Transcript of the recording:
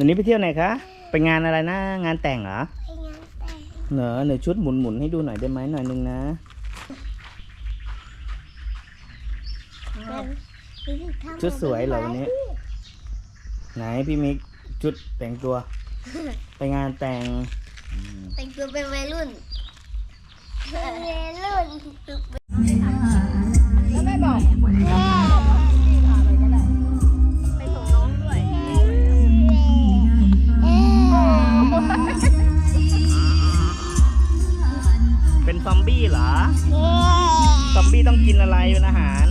วันนี้ไปเที่ยวไหนคะ ไปงานอะไรนะ งานแต่งเหรอ ไปงานแต่งเหนอหนูชุดหมุนหมุนๆให้ดูหน่อยได้ไหมหน่อยนึงนะมันรู้สึกทำชุดสวยเหรอวันนี้ ไหนพี่มิกชุดแต่งตัว ไปงานแต่งอืมแต่งตัวเป็นวัยรุ่นเป็นวัยรุ่น ซอมบี้เหรอเอ๊ะซอมบี้ต้องกินอะไรเป็นอาหาร